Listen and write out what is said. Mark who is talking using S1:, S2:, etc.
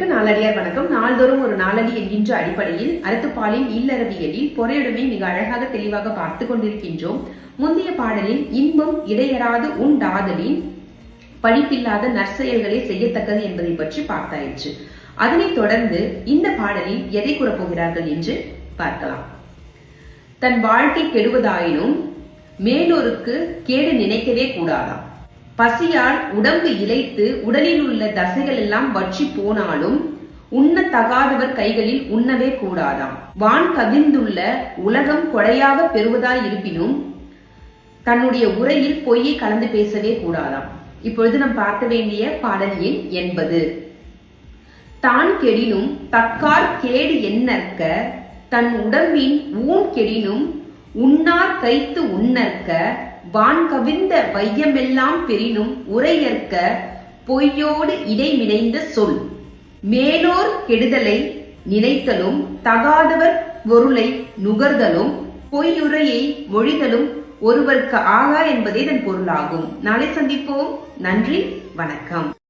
S1: அன்பர்களுக்கு நாளடியார் வணக்கம். நாள்தோறும் ஒரு நாளடி என்கின்ற அடிப்படையில் அறத்துப்பாலின் இல்லறவியலில் பொறையுடைமை மிக அழகாக தெளிவாக பார்த்து கொண்டிருக்கின்றோம். முந்தைய பாடலில் இன்பம் இடையறாது உண்டாதலின் படிப்பில்லாத நற்செயல்களை செய்யத்தக்கது என்பதை பற்றி பார்த்தாயிற்று. அதனைத் தொடர்ந்து இந்த பாடலில் எதை கூறப்போகிறார்கள் என்று பார்க்கலாம். தன் வாழ்க்கை கெடுவதாயினும் மேலோருக்கு கேடு நினைக்கவே கூடாதாம். பசியால் உடம்பு இழைத்து உடலில் உள்ள தசைகள் எல்லாம் வற்றி போனாலும் உண்ண தகாதவர் கைகளில் உண்ணவே கூடாதாம். வான் கவிழ்ந்துள்ள உலகம் கொடையாக பெறுவதாய் இருப்பினும் தன்னுடைய உரையில் பொய்யை கலந்து பேசவே கூடாதாம். இப்பொழுது நாம் பார்க்க வேண்டிய பாடல் எண் என்பது. தான் கெடினும் தக்கார் கேடு எண்ணற்க தன் உடம்பின் ஊன் கெடினும் உன்னார் கைத்து உன்னற்க வான் கவிழ்ந்த வையமெல்லாம் பெறினும் உரையற்க பொய்யோடு இடைமிடைந்த சொல். மேலோர் கெடுதலை நினைத்தலும் தகாதவர் பொருளை நுகர்தலும் பொய்யுரையை மொழிதலும் ஒருவருக்கு ஆகா என்பதே இதன் பொருளாகும். நாளை சந்திப்போம். நன்றி வணக்கம்.